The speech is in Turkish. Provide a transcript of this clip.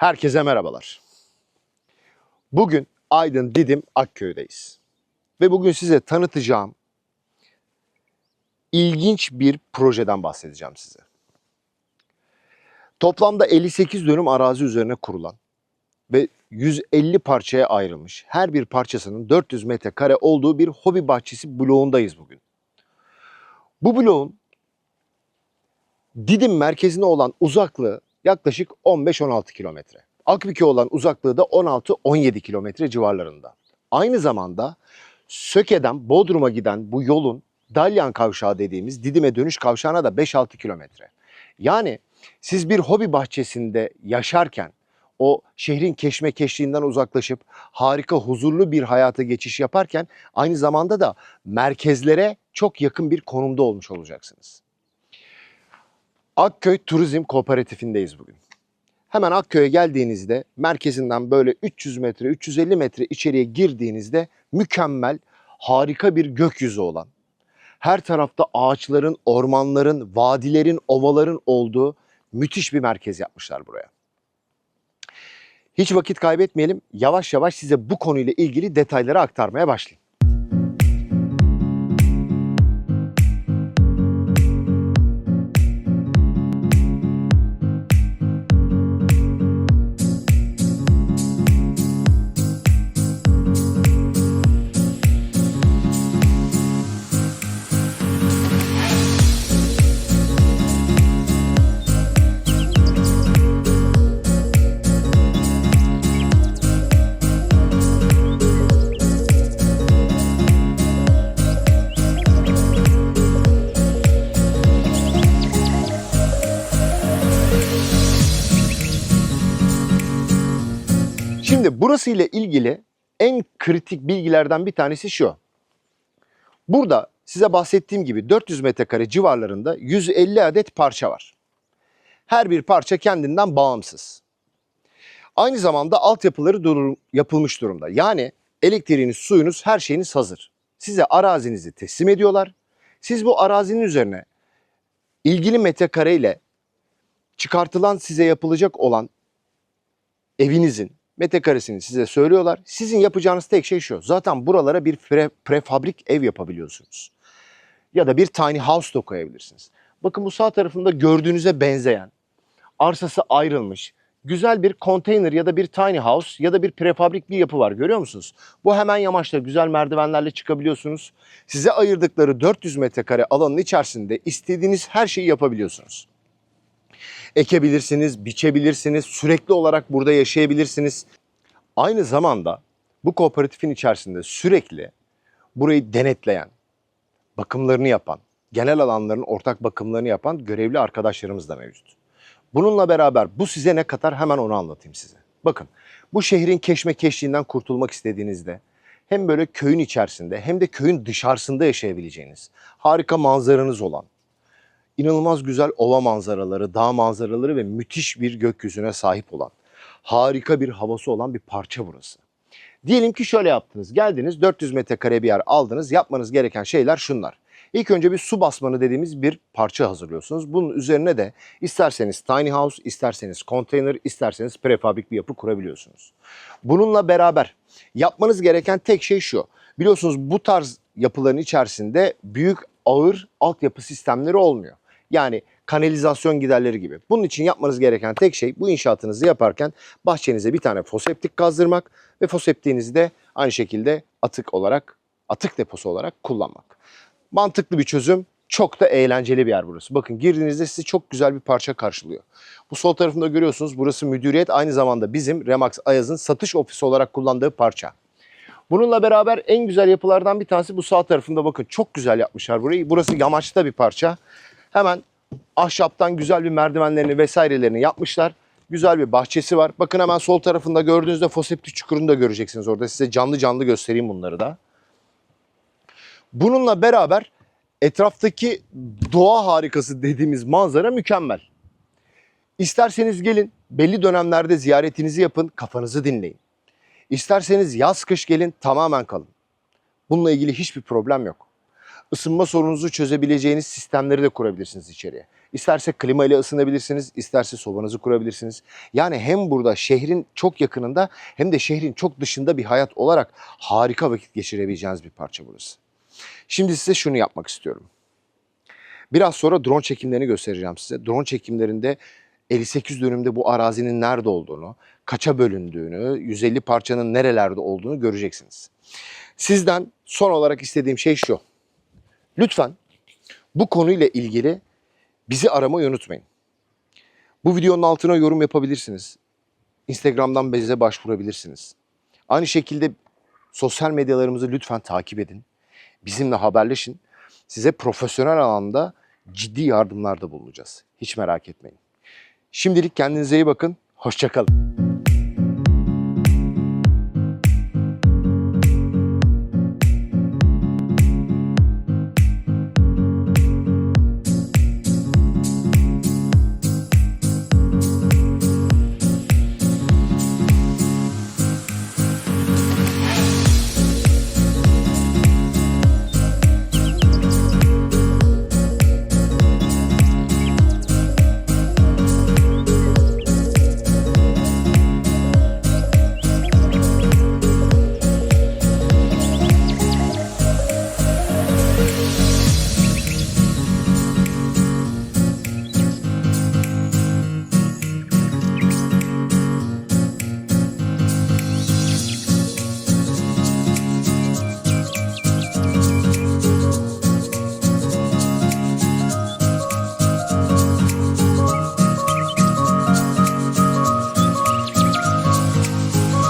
Herkese merhabalar. Bugün Aydın Didim Akköy'deyiz. Ve bugün size tanıtacağım ilginç bir projeden bahsedeceğim size. Toplamda 58 dönüm arazi üzerine kurulan ve 150 parçaya ayrılmış her bir parçasının 400 metrekare olduğu bir hobi bahçesi bloğundayız bugün. Bu bloğun Didim merkezine olan uzaklığı yaklaşık 15-16 kilometre. Akbük'e olan uzaklığı da 16-17 kilometre civarlarında. Aynı zamanda Söke'den Bodrum'a giden bu yolun Dalyan Kavşağı dediğimiz Didim'e dönüş kavşağına da 5-6 kilometre. Yani siz bir hobi bahçesinde yaşarken o şehrin keşmekeşliğinden uzaklaşıp harika huzurlu bir hayata geçiş yaparken aynı zamanda da merkezlere çok yakın bir konumda olmuş olacaksınız. Akköy Turizm Kooperatifindeyiz bugün. Hemen Akköy'e geldiğinizde merkezinden böyle 300 metre, 350 metre içeriye girdiğinizde mükemmel, harika bir gökyüzü olan, her tarafta ağaçların, ormanların, vadilerin, ovaların olduğu müthiş bir merkez yapmışlar buraya. Hiç vakit kaybetmeyelim. Yavaş yavaş size bu konuyla ilgili detayları aktarmaya başlayayım. Burası ile ilgili en kritik bilgilerden bir tanesi şu. Burada size bahsettiğim gibi 400 metrekare civarlarında 150 adet parça var. Her bir parça kendinden bağımsız. Aynı zamanda altyapıları durum, yapılmış durumda. Yani elektriğiniz, suyunuz, her şeyiniz hazır. Size arazinizi teslim ediyorlar. Siz bu arazinin üzerine ilgili metrekareyle ile çıkartılan size yapılacak olan evinizin metrekaresini size söylüyorlar. Sizin yapacağınız tek şey şu. Zaten buralara bir pre, prefabrik ev yapabiliyorsunuz. Ya da bir tiny house da koyabilirsiniz. Bakın bu sağ tarafında gördüğünüze benzeyen, arsası ayrılmış, güzel bir konteyner ya da bir tiny house ya da bir prefabrik bir yapı var görüyor musunuz? Bu hemen yamaçta güzel merdivenlerle çıkabiliyorsunuz. Size ayırdıkları 400 metrekare alanın içerisinde istediğiniz her şeyi yapabiliyorsunuz ekebilirsiniz, biçebilirsiniz, sürekli olarak burada yaşayabilirsiniz. Aynı zamanda bu kooperatifin içerisinde sürekli burayı denetleyen, bakımlarını yapan, genel alanların ortak bakımlarını yapan görevli arkadaşlarımız da mevcut. Bununla beraber bu size ne katar hemen onu anlatayım size. Bakın bu şehrin keşmekeşliğinden kurtulmak istediğinizde hem böyle köyün içerisinde hem de köyün dışarısında yaşayabileceğiniz harika manzaranız olan, inanılmaz güzel ova manzaraları, dağ manzaraları ve müthiş bir gökyüzüne sahip olan, harika bir havası olan bir parça burası. Diyelim ki şöyle yaptınız. Geldiniz 400 metrekare bir yer aldınız. Yapmanız gereken şeyler şunlar. İlk önce bir su basmanı dediğimiz bir parça hazırlıyorsunuz. Bunun üzerine de isterseniz tiny house, isterseniz konteyner, isterseniz prefabrik bir yapı kurabiliyorsunuz. Bununla beraber yapmanız gereken tek şey şu. Biliyorsunuz bu tarz yapıların içerisinde büyük ağır altyapı sistemleri olmuyor. Yani kanalizasyon giderleri gibi. Bunun için yapmanız gereken tek şey bu inşaatınızı yaparken bahçenize bir tane foseptik kazdırmak ve foseptiğinizi de aynı şekilde atık olarak, atık deposu olarak kullanmak. Mantıklı bir çözüm. Çok da eğlenceli bir yer burası. Bakın girdiğinizde sizi çok güzel bir parça karşılıyor. Bu sol tarafında görüyorsunuz burası müdüriyet aynı zamanda bizim Remax Ayaz'ın satış ofisi olarak kullandığı parça. Bununla beraber en güzel yapılardan bir tanesi bu sağ tarafında bakın çok güzel yapmışlar burayı. Burası yamaçta bir parça. Hemen ahşaptan güzel bir merdivenlerini vesairelerini yapmışlar. Güzel bir bahçesi var. Bakın hemen sol tarafında gördüğünüzde foseptik çukurunu da göreceksiniz orada. Size canlı canlı göstereyim bunları da. Bununla beraber etraftaki doğa harikası dediğimiz manzara mükemmel. İsterseniz gelin belli dönemlerde ziyaretinizi yapın, kafanızı dinleyin. İsterseniz yaz kış gelin tamamen kalın. Bununla ilgili hiçbir problem yok. Isınma sorununuzu çözebileceğiniz sistemleri de kurabilirsiniz içeriye. İsterse klima ile ısınabilirsiniz, isterse sobanızı kurabilirsiniz. Yani hem burada şehrin çok yakınında hem de şehrin çok dışında bir hayat olarak harika vakit geçirebileceğiniz bir parça burası. Şimdi size şunu yapmak istiyorum. Biraz sonra drone çekimlerini göstereceğim size. Drone çekimlerinde 58 dönümde bu arazinin nerede olduğunu, kaça bölündüğünü, 150 parçanın nerelerde olduğunu göreceksiniz. Sizden son olarak istediğim şey şu. Lütfen bu konuyla ilgili bizi aramayı unutmayın. Bu videonun altına yorum yapabilirsiniz. Instagram'dan bize başvurabilirsiniz. Aynı şekilde sosyal medyalarımızı lütfen takip edin. Bizimle haberleşin. Size profesyonel alanda ciddi yardımlarda bulunacağız. Hiç merak etmeyin. Şimdilik kendinize iyi bakın. Hoşçakalın.